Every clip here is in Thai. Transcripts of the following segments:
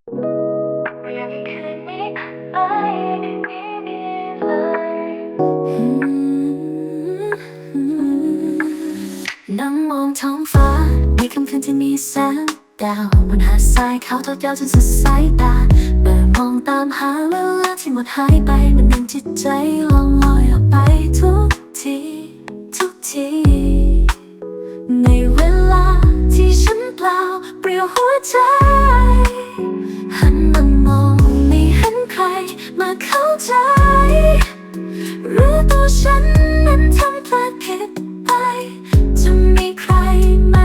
นั่งมองท้องฟ้า ในค่ำคืนที่มีแสงดาวบนหาดทรายขาวทอดยาวจนสุดสายตาเมื่อมองตามหาเวลาที่หมดหายไปมันดึงจิตใจลองลอยออกไปทุกที ทุกที ในเวลาที่ฉันเปล่าเปลี่ยวหัวใจ ฉันนั้นทำพลาดผิดไปจะมีใครไหม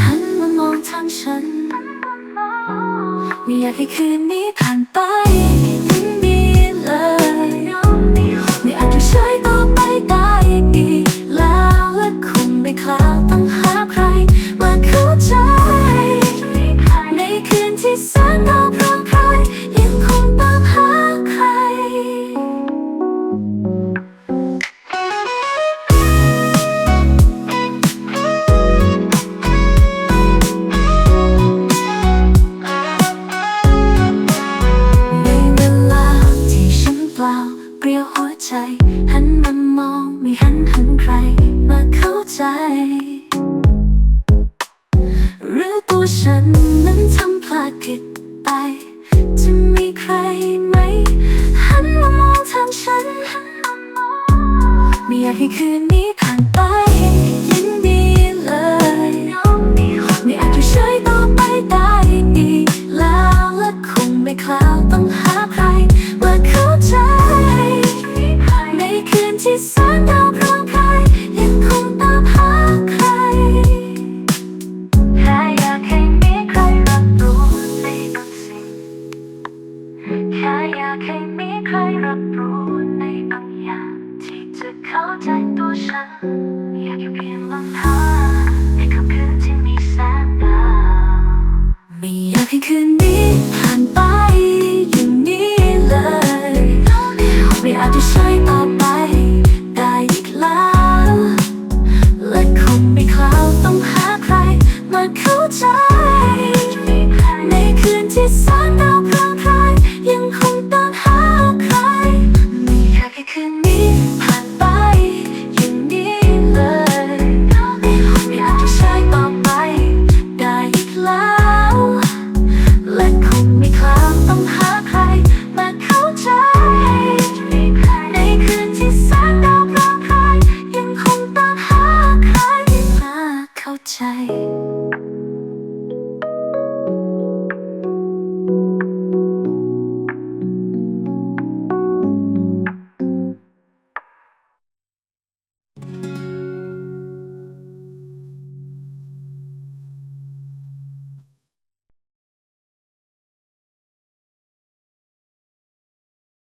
หันมามองทางฉัน ไม่อยากให้คืนนี้ผ่านไปยิ่งดีเลย ไม่อาจจะใช้ต่อไปได้อีกแล้วและคงไม่คลาวต้องหาใคร ยวหัวใจ หันมามองไม่หันหันใคร มาเข้าใจ หรือตัวฉัน ที่แสนดาวพร้อมใครยังคงตามหาใครแค่อยากให้มีใครรับรู้ในบางสิ่งแค่อยากให้มีใครรับรู้ในบางอย่างที่จะเข้าใจตัวฉันอยากอยู่เพียงลำพัง